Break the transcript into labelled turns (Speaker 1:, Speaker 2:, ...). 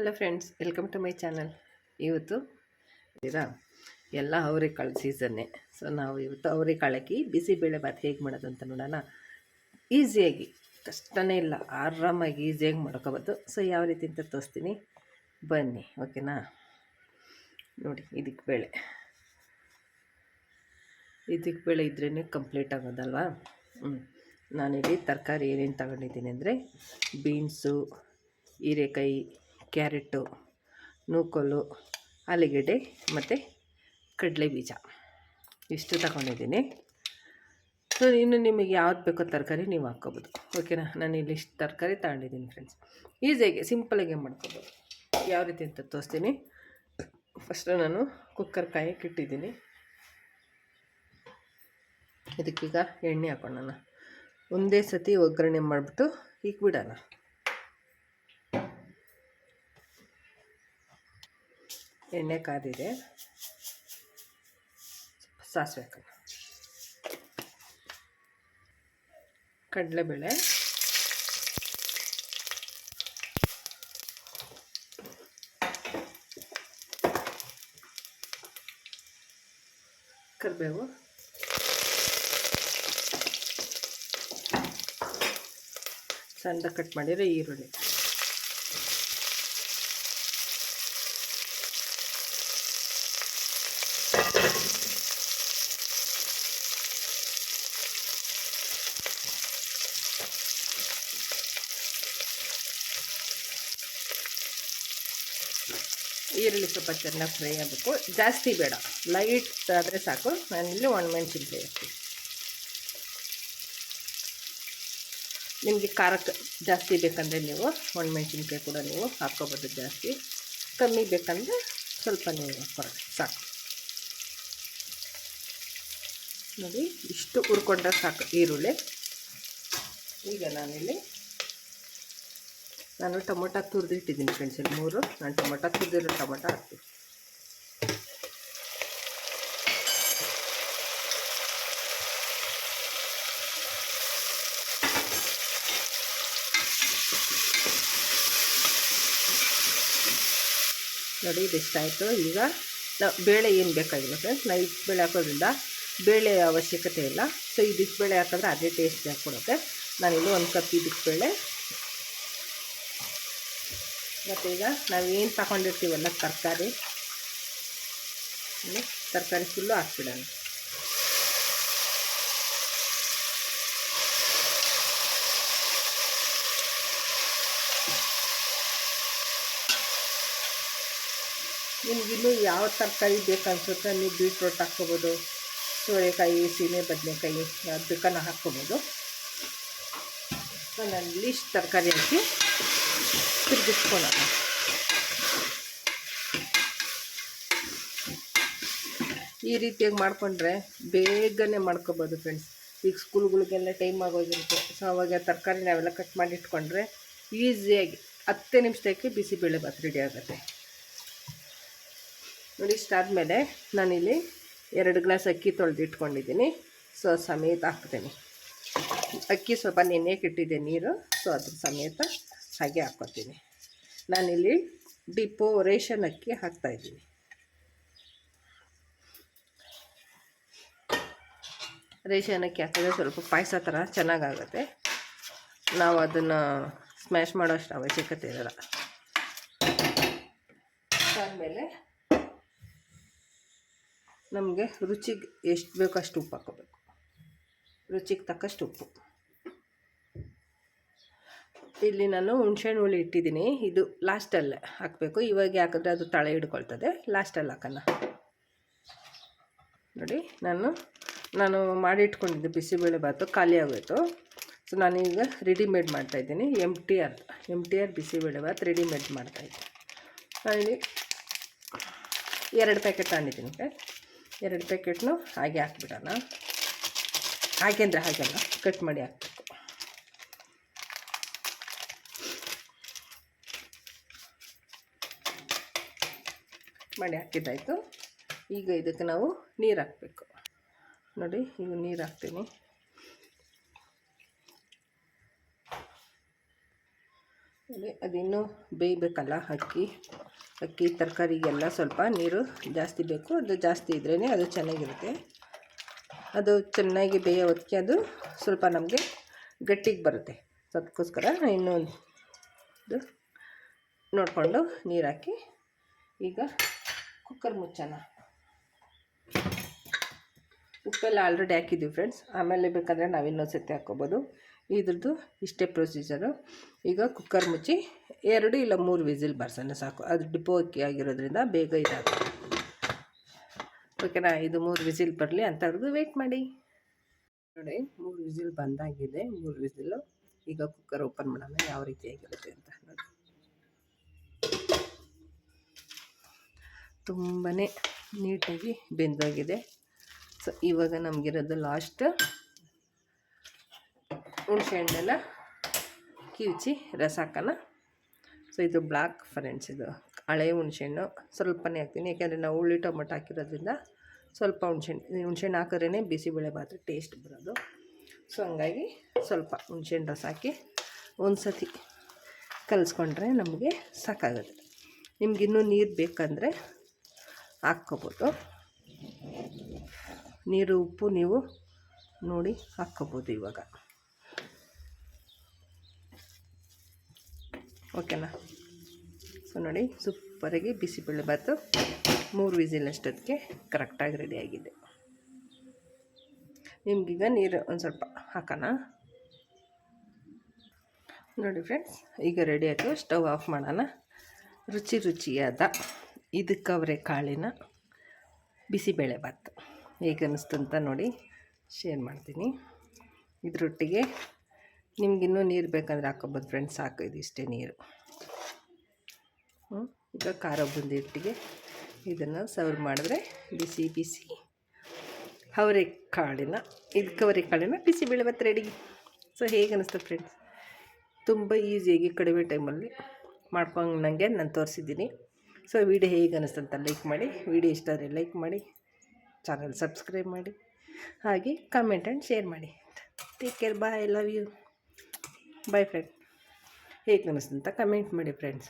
Speaker 1: Hello friends welcome to my channel ಇವತ್ತು ಇದೀರಾ? ಎಲ್ಲ ಅವರೆಕಾಳು ಸೀಸನ್ನೇ ಸೊ ನಾವು ಇವತ್ತು ಅವರೆಕಾಳು ಹಾಕಿ ಭಾತ್ ಹೇಗೆ ಮಾಡೋದು ಅಂತ ನೋಡೋಣ ಈಸಿಯಾಗಿ ಕಷ್ಟನೇ ಇಲ್ಲ, ಆರಾಮಾಗಿ ಈಸಿಯಾಗಿ ಮಾಡ್ಕೋಬೋದು. ಸೊ ಯಾವ ರೀತಿ ಅಂತ ತೋರಿಸ್ತೀನಿ. ಬನ್ನಿ ಓಕೆನಾ ನೋಡಿ ಇದಕ್ಕೆ ಬೇಳೆ. ಇದಕ್ಕೆ ಬೇಳೆ ಇದ್ರೇ ಕಂಪ್ಲೀಟ್ ಆಗೋದಲ್ವಾ? ಹ್ಞೂ ನಾನಿಲ್ಲಿ ತರಕಾರಿ ಏನೇನು ತಗೊಂಡಿದ್ದೀನಿ ಅಂದರೆ ಬೀನ್ಸು ಹೀರೆಕಾಯಿ ಕ್ಯಾರೆಟು ನೂಕೋಲು ಆಲೂಗೆಡ್ಡೆ ಮತ್ತು ಕಡಲೆ ಬೀಜ. ಇಷ್ಟು ತಗೊಂಡಿದ್ದೀನಿ. ಸೊ ಇನ್ನು ನಿಮಗೆ ಯಾವ್ದು ಬೇಕೋ ತರಕಾರಿ ನೀವು ಹಾಕ್ಕೋಬೋದು. ಓಕೆನಾ ನಾನು ಇಲ್ಲಿ ಇಷ್ಟು ತರಕಾರಿ ತಗೊಂಡಿದ್ದೀನಿ ಫ್ರೆಂಡ್ಸ್ ಈಸಿಯಾಗಿ ಸಿಂಪಲಾಗಿ ಮಾಡ್ಕೋಬೋದು. ಯಾವ ರೀತಿ ಅಂತ ತೋರಿಸ್ತೀನಿ. ಫಸ್ಟು ನಾನು ಕುಕ್ಕರ್ ಕಾಯಕ್ಕೆ ಇಟ್ಟಿದ್ದೀನಿ. ಇದಕ್ಕೀಗ ಎಣ್ಣೆ ಹಾಕೊಳ್ಳೋಣ ಒಂದೇ ಸತಿ ಒಗ್ಗರಣೆ ಮಾಡಿಬಿಟ್ಟು ಇಕ್ಬಿಡೋಣ ಎಣ್ಣೆ ಕಾದಿದೆ. ಸಾಸಿವೆ ಹಾಕೋಣ. ಕಡಲೆಬೇಳೆ. ಕರಿಬೇವು. ಸಣ್ಣ ಕಟ್ ಮಾಡಿರೋ ಈರುಳ್ಳಿ. ಈರುಳ್ಳಿ ಸ್ವಲ್ಪ ಚೆನ್ನಾಗಿ ಫ್ರೈ ಆಗಬೇಕು. ಜಾಸ್ತಿ ಬೇಡ. ಲೈಟ್ ಆದರೆ ಸಾಕು. ನಾನಿಲ್ಲಿ ಫ್ರೈ ಹಾಕ್ತೀನಿ. ನಿಮಗೆ ಖಾರಕ್ಕೆ ಜಾಸ್ತಿ ಬೇಕಂದರೆ ನೀವು ಒಣಮೆಣ್ಸಿನ್ಕಾಯಿ ಕೂಡ ನೀವು ಹಾಕ್ಕೋಬೋದು ಜಾಸ್ತಿ. ಕಮ್ಮಿ ಬೇಕಂದರೆ ಸ್ವಲ್ಪ ನೀವು ಹಾಕ್ಕೊಳ್ಳಿ. ಸಾಕು. ನೋಡಿ, ಇಷ್ಟು ಹುರ್ಕೊಂಡ್ರೆ ಸಾಕು ಈರುಳ್ಳಿ. ಈಗ ನಾನಿಲ್ಲಿ ನಾನು ಟೊಮೊಟೊ ತುರಿದಿಟ್ಟಿದ್ದೀನಿ ಫ್ರೆಂಡ್ಸ್ ಇಲ್ಲಿ ಮೂರು. ನಾನು ಟೊಮೊಟೊ ತುರಿದಿರೋ ಟೊಮೊಟೊ ಹಾಕ್ತೀನಿ. ನೋಡಿ ಇದಿಷ್ಟಾಯಿತು ಈಗ ನಾವು ಬೇಳೆ ಏನು ಬೇಕಾಗಿಲ್ಲ ಫ್ರೆಂಡ್ಸ್ ನಾವು ಇಷ್ಟು ಬೇಳೆ ಹಾಕೋದ್ರಿಂದ ಬೇಳೆ ಅವಶ್ಯಕತೆ ಇಲ್ಲ. ಸೊ ಇದಿಷ್ಟು ಬೇಳೆ ಹಾಕಿದ್ರೆ ಅದೇ ಟೇಸ್ಟ್ ಹಾಕ್ಕೊಡೋಕ್ಕೆ ನಾನಿಲ್ಲಿ ಒಂದು ಕಪ್ ಇದಕ್ಕೆ ಬೇಳೆ ಮತ್ತು ಈಗ ನಾವೇನು ತಗೊಂಡಿರ್ತೀವಲ್ಲ ತರಕಾರಿ. ತರಕಾರಿ ಫುಲ್ಲು ಹಾಕ್ಬಿಡೋಣ. ನಿಮಗಿನ್ನೂ ಯಾವ ತರಕಾರಿ ಬೇಕನ್ಸುತ್ತೆ ನೀವು ಬೀಟ್ರೋಟ್ ಹಾಕ್ಕೋಬೋದು, ಸೋರೆಕಾಯಿ, ಸೀಮೆ ಬದನೆಕಾಯಿ, ಯಾವ್ದು ಬೇಕಾನ ಹಾಕ್ಕೋಬೋದು. ಸೊ ನಾನು ಲೀಸ್ಟ್ ತರಕಾರಿ ಹಾಕಿ. ತಿರುಗಿಸ್ಕೊಳ್ಳೋಣ ಈ ರೀತಿಯಾಗಿ ಮಾಡಿಕೊಂಡ್ರೆ ಬೇಗನೆ ಮಾಡ್ಕೋಬೋದು ಫ್ರೆಂಡ್ಸ್ ಈಗ ಸ್ಕೂಲ್ಗಳಿಗೆಲ್ಲ ಟೈಮ್ ಆಗೋಗಿರುತ್ತೆ. ಸೊ ಅವಾಗ ತರಕಾರಿ ನಾವೆಲ್ಲ ಕಟ್ ಮಾಡಿ ಇಟ್ಕೊಂಡ್ರೆ ಈಸಿಯಾಗಿ ಹತ್ತೇ ನಿಮಿಷಕ್ಕೆ ಬಿಸಿಬೇಳೆ ಭಾತ್ ರೆಡಿ ಆಗುತ್ತೆ. ನೋಡಿ, ಇಷ್ಟಾದಮೇಲೆ ನಾನಿಲ್ಲಿ ಎರಡು ಗ್ಲಾಸ್ ಅಕ್ಕಿ ತೊಳೆದು ಇಟ್ಕೊಂಡಿದ್ದೀನಿ. ಸೊ ಸಮೇತ ಹಾಕ್ತೀನಿ. ಅಕ್ಕಿ ಸ್ವಲ್ಪ ನೆನೆಯಕ್ಕೆ ನೀರು. ಸೊ ಅದ್ರ ಸಮೇತ ಹಾಗೆ ಹಾಕ್ಕೊತೀನಿ. ನಾನಿಲ್ಲಿ ಡಿಪೋ ರೇಷನ್ ಅಕ್ಕಿ ಹಾಕ್ತಾಯಿದ್ದೀನಿ ರೇಷನ್ ಅಕ್ಕಿ ಹಾಕಿದ್ರೆ ಸ್ವಲ್ಪ ಪಾಯಸ ಥರ ಚೆನ್ನಾಗಾಗುತ್ತೆ. ನಾವು ಅದನ್ನು ಸ್ಮ್ಯಾಶ್ ಮಾಡೋಷ್ಟು ಅವಶ್ಯಕತೆ ಇರಲ್ಲ. ಆದಮೇಲೆ ನಮಗೆ ರುಚಿಗೆ ಎಷ್ಟು ಬೇಕೋ ಅಷ್ಟು ಉಪ್ಪು ಹಾಕೋಬೇಕು ರುಚಿಗೆ ತಕ್ಕಷ್ಟು ಉಪ್ಪು. ಇಲ್ಲಿ ನಾನು ಹುಣ್ಸೆಹಣ್ಣು ಹುಳಿ ಇಟ್ಟಿದ್ದೀನಿ. ಇದು ಲಾಸ್ಟಲ್ಲಿ ಹಾಕಬೇಕು. ಇವಾಗ ಹಾಕಿದ್ರೆ ಅದು ತಳೆ ಹಿಡ್ಕೊಳ್ತದೆ. ಲಾಸ್ಟಲ್ಲಿ ಹಾಕೋಣ. ನೋಡಿ, ನಾನು ನಾನು ಮಾಡಿಟ್ಕೊಂಡಿದ್ದೆ ಬಿಸಿಬೇಳೆ ಭಾತು ಖಾಲಿ ಆಗೋಯಿತು. ಸೊ ನಾನೀಗ ರೆಡಿಮೇಡ್ ಮಾಡ್ತಾಯಿದ್ದೀನಿ M T R M T R bisibele bath readymade ಮಾಡ್ತಾಯಿದ್ದೀನಿ ನಾನಿಲ್ಲಿ ಎರಡು ಪ್ಯಾಕೆಟ್ ತಗೊಂಡಿದ್ದೀನಿ ಎರಡು ಪ್ಯಾಕೆಟ್ನು ಹಾಗೆ ಹಾಕ್ಬಿಡೋಣ. ಹಾಗೆ ಅಂದರೆ ಹಾಗೆಲ್ಲ ಕಟ್ ಮಾಡಿ ಹಾಕ್ಬೇಕು ಮಾಡಿ ಹಾಕಿದ್ದಾಯಿತು. ಈಗ ಇದಕ್ಕೆ ನಾವು ನೀರು ಹಾಕಬೇಕು. ನೋಡಿ, ಈಗ ನೀರು ಹಾಕ್ತೀನಿ. ನೋಡಿ, ಅದಿನ್ನೂ ಬೇಯಬೇಕಲ್ಲ, ಅಕ್ಕಿ. ಅಕ್ಕಿ, ತರಕಾರಿಗೆಲ್ಲ ಸ್ವಲ್ಪ ನೀರು ಜಾಸ್ತಿ ಬೇಕು. ಅದು ಜಾಸ್ತಿ ಇದ್ರೇ ಅದು ಚೆನ್ನಾಗಿರುತ್ತೆ. ಅದು ಚೆನ್ನಾಗಿ ಬೇಯೋ ಹೊತ್ತಿಗೆ ಅದು ಸ್ವಲ್ಪ ನಮಗೆ ಗಟ್ಟಿಗೆ ಬರುತ್ತೆ. ಅದಕ್ಕೋಸ್ಕರ ಇನ್ನೂ ಇದು ನೋಡಿಕೊಂಡು ನೀರು ಹಾಕಿ ಈಗ ಕುಕ್ಕರ್ ಮುಚ್ಚೋಣ ಉಪ್ಪೆಲ್ಲ ಆಲ್ರೆಡಿ ಹಾಕಿದ್ದೀವಿ ಫ್ರೆಂಡ್ಸ್ ಆಮೇಲೆ ಬೇಕಾದರೆ ನಾವು ಇನ್ನೊಂದು ಸತಿ ಹಾಕ್ಕೋಬೋದು. ಇದ್ರದ್ದು ಇಷ್ಟೇ ಪ್ರೊಸೀಜರು ಈಗ ಕುಕ್ಕರ್ ಮುಚ್ಚಿ ಎರಡು ಇಲ್ಲ ಮೂರು ವಿಸಿಲ್ ಬರ್ಸೋಣ ಸಾಕು. ಅದು ಡಿಪೋ ಅಕ್ಕಿ ಆಗಿರೋದ್ರಿಂದ ಬೇಗ ಇದಾಗುತ್ತೆ. ಓಕೆನಾ ಇದು ಮೂರು ವಿಸಿಲ್ ಬರಲಿ ಅಂಥವ್ರಿಗೂ ವೆಯ್ಟ್ ಮಾಡಿ. ನೋಡಿ, ಮೂರು ವಿಸಿಲ್ ಬಂದಾಗಿದೆ, ಮೂರು ವಿಸಿಲು. ಈಗ ಕುಕ್ಕರ್ ಓಪನ್ ಮಾಡೋಣ, ಯಾವ ರೀತಿ ಆಗಿರುತ್ತೆ ಅಂತ ನೋಡಿ ತುಂಬಾ ನೀಟಾಗಿ ಬೆಂದೋಗಿದೆ. ಸೊ ಇವಾಗ ನಮಗಿರೋದು ಲಾಸ್ಟ್ ಹುಣಸೆ ಹಣ್ಣೆಲ್ಲ ಕಿವುಚಿ ರಸ ಹಾಕೋಣ. ಸೊ ಇದು ಬ್ಲ್ಯಾಕ್ ಫ್ರೆಂಡ್ಸ್ ಇದು ಹಳೆ ಹುಣಸೆಹಣ್ಣು ಸ್ವಲ್ಪನೇ ಹಾಕ್ತೀನಿ, ಯಾಕೆಂದರೆ ನಾವು ಹುಳಿ ಟೊಮೊಟೊ ಹಾಕಿರೋದ್ರಿಂದ ಸ್ವಲ್ಪ ಹುಣ್ಸೆಹಣ್ಣು ಹುಣ್ಸೆಹಣ್ಣು ಹಾಕಿದ್ರೇ ಬಿಸಿಬೇಳೆ ಭಾತ್ ಟೇಸ್ಟ್ ಬರೋದು. ಸೊ ಹಂಗಾಗಿ ಸ್ವಲ್ಪ ಹುಣ್ಸೆಹಣ್ಣು ರಸ ಹಾಕಿ ಒಂದು ಸತಿ ಕಲಿಸ್ಕೊಂಡ್ರೆ ನಮಗೆ ಸಾಕಾಗುತ್ತೆ. ನಿಮ್ಗಿನ್ನೂ ನೀರು ಬೇಕಂದರೆ ಹಾಕ್ಕೋಬೋದು. ನೀರು, ಉಪ್ಪು ನೀವು ನೋಡಿ ಹಾಕ್ಕೋಬೋದು ಇವಾಗ. ಓಕೆನಾ? ಸೊ ನೋಡಿ ಸೂಪರಾಗಿ ಬಿಸಿಬೇಳೆಬಾತು ಮೂರು ವಿಸಿಲ್ ಅಷ್ಟೊತ್ತಿಗೆ ಕರೆಕ್ಟಾಗಿ ಆಗಿದೆ. ನಿಮಗೀಗ ನೀರು ಒಂದು ಸ್ವಲ್ಪ ಹಾಕೋಣ. ನೋಡಿ ಫ್ರೆಂಡ್ಸ್ ಈಗ ರೆಡಿ ಆಯಿತು ಸ್ಟವ್ ಆಫ್ ಮಾಡೋಣ. ರುಚಿ ರುಚಿಯಾದ ಇದಕ್ಕವರೆ ಕಾಳಿನ ಬಿಸಿಬೇಳೆ ಭಾತ್. ಹೇಗೆ ಅನ್ನಿಸ್ತು ಅಂತ ನೋಡಿ ಶೇರ್ ಮಾಡ್ತೀನಿ. ಇದರೊಟ್ಟಿಗೆ ನಿಮಗಿನ್ನೂ ನೀರು ಬೇಕಂದ್ರೆ ಹಾಕೋಬೋದು ಫ್ರೆಂಡ್ಸ್ ಸಾಕು, ಇದು ಇಷ್ಟೇ ನೀರು. ಈಗ ಖಾರ ಬುಂದಿ ಹಿಟ್ಟಿಗೆ ಇದನ್ನು ಸರ್ವ್ ಮಾಡಿದ್ರೆ ಬಿಸಿ ಬಿಸಿ ಅವರೆಕಾಳಿನ ಇದಕ್ಕೆ ಅವರೆಕಾಳಿನ ಬಿಸಿಬೇಳೆ ಭಾತ್ ರೆಡಿ ಸೊ ಹೇಗೆ ಅನ್ನಿಸ್ತು ಫ್ರೆಂಡ್ಸ್ ತುಂಬ ಈಸಿಯಾಗಿ ಕಡಿಮೆ ಟೈಮಲ್ಲಿ ಮಾಡ್ಕೊಂಡು ನನಗೆ ನಾನು ತೋರಿಸಿದ್ದೀನಿ. ಸೊ ವಿಡಿಯೋ ಹೇಗೆ ಅನ್ನಿಸ್ತಂತ ಲೈಕ್ ಮಾಡಿ ವಿಡಿಯೋ ಇಷ್ಟ ಆದರೆ ಲೈಕ್ ಮಾಡಿ ಚಾನಲ್ ಸಬ್ಸ್ಕ್ರೈಬ್ ಮಾಡಿ, ಹಾಗೆ ಕಮೆಂಟ್ ಆ್ಯಂಡ್ ಶೇರ್ ಮಾಡಿ. Take care bye love you bye friend ಹೇಗೆ ಅನ್ನಿಸ್ತಂತ ಕಮೆಂಟ್ ಮಾಡಿ ಫ್ರೆಂಡ್ಸ್